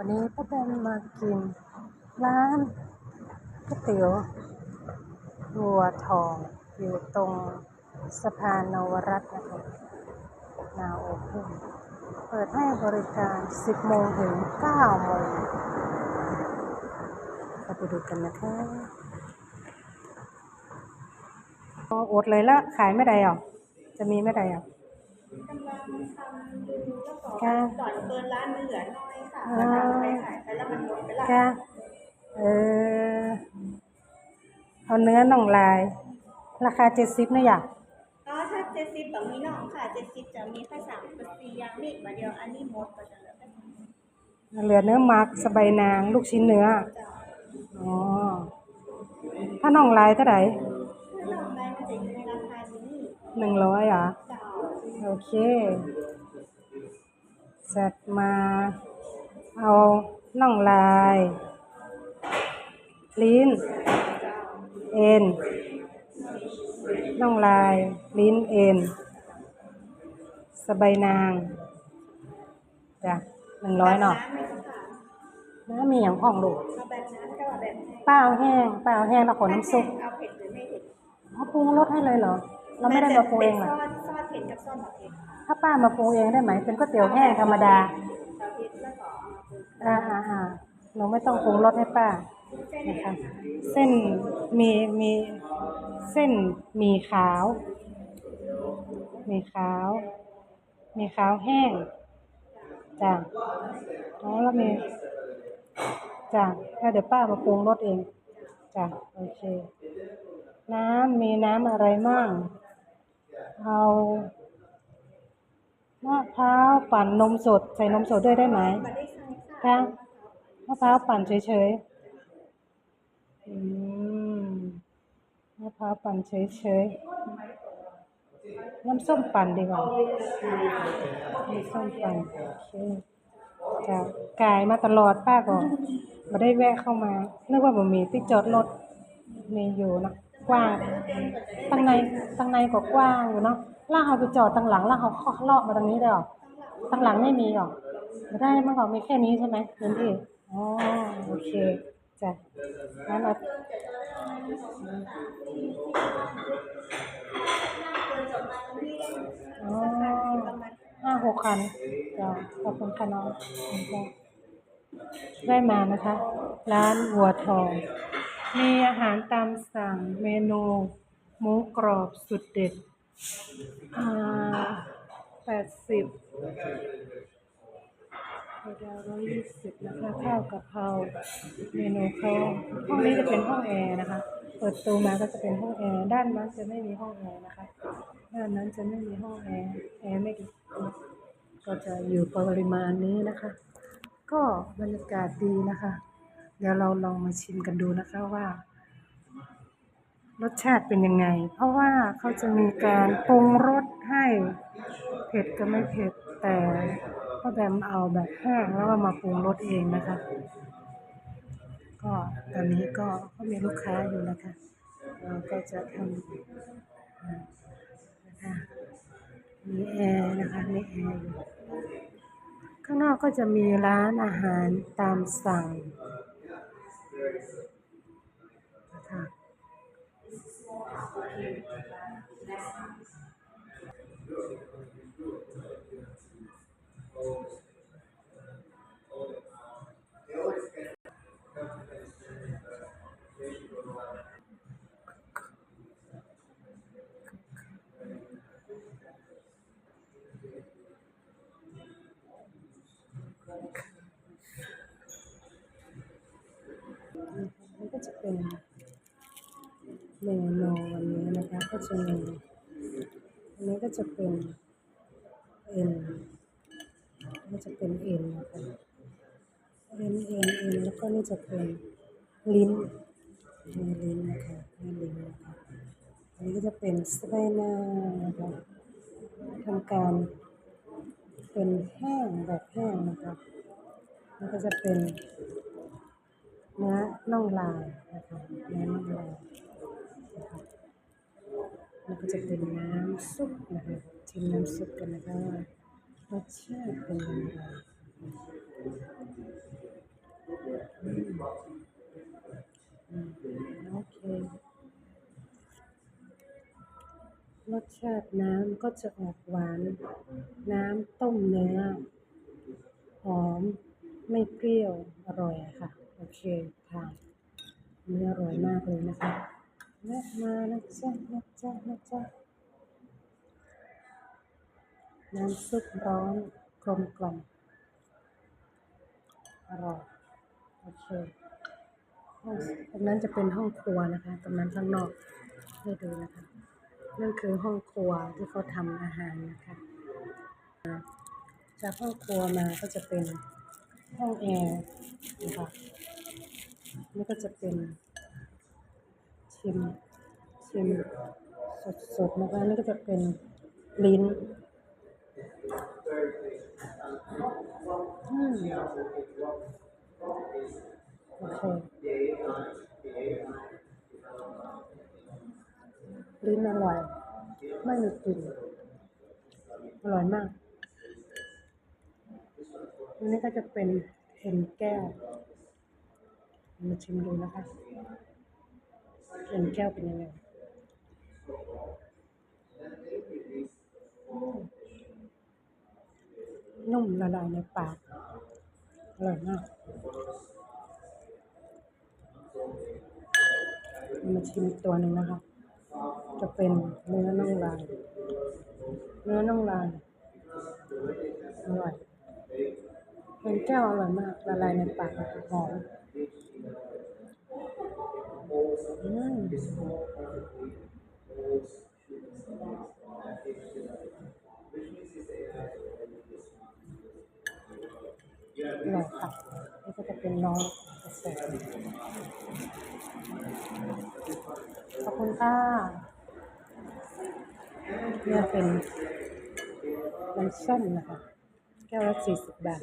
วันนี้ป้าแบนมากินร้านก๋วยเตี๋ยววัวทองอยู่ตรงสะพานนวรัตน์นะคะนาโอเพนเปิดให้บริการ 10 โมงถึง 9 โมงเราไปดูกันนะคะอ๋ออดเลยละขายไม่ได้หรอจะมีไม่ได้หรอกำลังทำอยู่แล้วก็ค่ต่อนเปิดร้านมันเหลือ ค่ะอ๋อก็ทำไปขายไปแล้วมันหมดไปละค่ะเออเอาเนื้อน่องลาย ราคาเจ็ดสิบนะอยากอ๋อถ้าเจ็ดสิบแบบนี้น้องค่ะเจ็ดสิบจะมีแค่สามกับสี่อย่างนี่มาเดียวอันนี้หมดก็จะเหลือแค่สองเหลือเนื้อมักสบายนางลูกชิ้นเนื้อเจ้าอ๋อถ้าน่องลายเท่าไหร่ถ้าน้องได้มันจะอยู่ในราคานี้หนึ่งร้อยอะเจ้าโอเคจัดมา เอาน่องลาย ลิ้นเจ้าเอ็นน่องลาย ลิ้นเอ็นสบายนางจ้ะหนึ่งร้อยเนาะน้ำไหมคะน้ามีอย่างพ่องลูกเอาแบบน้ำก็เอาแบบแห้งป้าเอาแห้งป้าเอาแห้งแล้วขอน้ำซุปเอาเผ็ดหรือไม่เผ็ดเขาปรุงรสให้เลยเหรอ เราไม่ได้มาปรุงเองเหรอซอสซอสเผ็ดกับซอสแบบเผ็ดค่ะถ้าป้ามาปรุงเองได้ไหมเป็นก๋วยเตี๋ยวแห้งธรรมดา อ่าอ่าอ่าเราไม่ต้องปรุงรสให้ป้านนะคะเส้นมีมีเส้นหมีขาวหมีขาวหมีขาวแห้งจ้ะอ๋อแล้วมีจ้ะแล้วเดี๋ยวป้ามาปรุงรสเองจ้ะโอเค น้ำมีน้ำอะไรมั่งเอามะพร้าวปั่นนมสดใส่นมสดด้วยได้ไหม มาได้สั่งค่ะมะพร้าวปั่นเฉยๆอืมมะพร้าวปั่นเฉยๆน้ำส้มปั่นดีกว่าน้ำส้มปั่นโอเคจะกายมาตลอดป้าก็มาได้แวะเข้ามานึกว่าบ่มีที่จอดรถมีอยู่นะกว้างตั้งในตั้งในก็กว้างอยู่เนาะล่างเอาไปจอดตั้งหลังล่างเอาเข้าเลาะมาตรงนี้ได้หรอตั้งหลังไม่มีหรอก ไม่ได้เมื่อก่อนมีแค่นี้ใช่ไหมพื้นที่อ๋อโอเคจ้ะงั้นเอาอ๋อห้าหกคันจ้ะขอบคุณค่ะน้องจ้ะได้มานะคะ ร้านวัวทอง มีอาหารตามสั่งเมนูหมูกรอบสุดเด็ดอ่าแปดสิบ ไข่ดาวร้อยยี่สิบนะคะข้าวกะเพราเมนูเขาห้องนี้จะเป็นห้องแอร์นะคะ เปิดประตูมาก็จะเป็นห้องแอร์ด้านนั้นจะไม่มีห้องแอร์นะคะ ด้านนั้นจะไม่มีห้องแอร์แอร์ไม่ดีก็จะอยู่ปริมาณนี้นะคะ ก็บรรยากาศดีนะคะ เดี๋ยวเราลองมาชิมกันดูนะคะว่ารสชาติเป็นยังไง เพราะว่าเขาจะมีการปรุงรสให้ เผ็ดก็ไม่เผ็ดแต่ แบมเอาแบบแห้งแล้วก็มาปรุงรสเองนะคะ ก็ตอนนี้ก็ก็มีลูกค้าอยู่นะคะเราก็จะทำนะคะมีแอร์นะคะมีแอร์อยู่ข้างนอกก็จะมีร้านอาหารตามสั่งนะคะ เมนูวันนี้นะคะก็จะมีอันนี้ก็จะเป็นเอ็นก็จะเป็นเอ็นนะคะเอ็นเอ็นเอ็นแล้วก็นี่จะเป็นลิ้นมีลิ้นนะคะมีลิ้นนะคะอันนี้ก็จะเป็นสไปนานะคะทำการเป็นแห้งแบบแห้งนะคะแล้วก็จะเป็นเนื้อน่องลายนะคะเนื้อน่องลาย แล้วก็จะเป็นน้ำซุปนะคะชิมน้ำซุปกันนะคะว่ารสชาติเป็นยังไงโอเครสชาติน้ำก็จะออกหวาน น้ำต้มเนื้อหอมไม่เปรี้ยวอร่อยค่ะ โอเคผ่านนี่อร่อยมากเลยนะคะ แวะมานะจ๊ะนะจ๊ะนะจ๊ะน้ำซุปร้อนกลมกล่อมอร่อยโอเคห้องตรงนั้นจะเป็นห้องครัวนะคะ ตรงนั้นข้างนอกให้ดูนะคะนั่นคือห้องครัวที่เขาทำอาหารนะคะจากห้องครัวมาก็จะเป็นห้องแอร์นะคะนี่ก็จะเป็น ชิมชิมสดๆนะคะนี่ก็จะเป็นลิ้นอืมโอเคลิ้นอร่อย ไม่มีกลิ่นอร่อยมากอันนี้ก็จะเป็นเอ็นแก้ว มาชิมดูนะคะ เอ็นแก้วเป็นยังไงนุ่มละลายในปาก อร่อยมาก มาชิมตัวหนึ่งนะคะ จะเป็นเนื้อน่องลาย เนื้อน่องลาย อร่อยเป็นแก้วอร่อยมาก ละลายในปากหอม อืมอร่ค่ะนี่ก็จะเป็นน้องเกษตรขอบคุณค่ะเนี่ยเป็นน้ำส้มนะคะ แก้วละสี่สิบบาท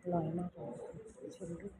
อร่อยมากเลยชิมดูน้ำ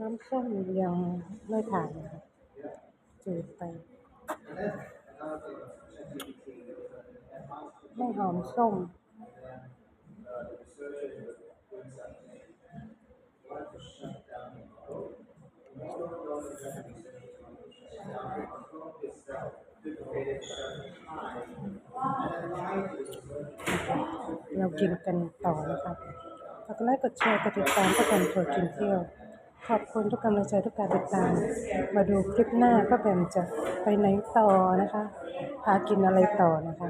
น้ำส้มยังไม่ผ่านนะคะจืดไป ไม่หอมส้ม เรากินกันต่อนะครับฝากไลค์กดแชร์กดติดตามป้าแตนทัวร์กินเที่ยว ขอบคุณทุกกำลังใจทุกการติดตาม มาดูคลิปหน้าก็แบมจะไปไหนต่อนะคะ พากินอะไรต่อนะคะ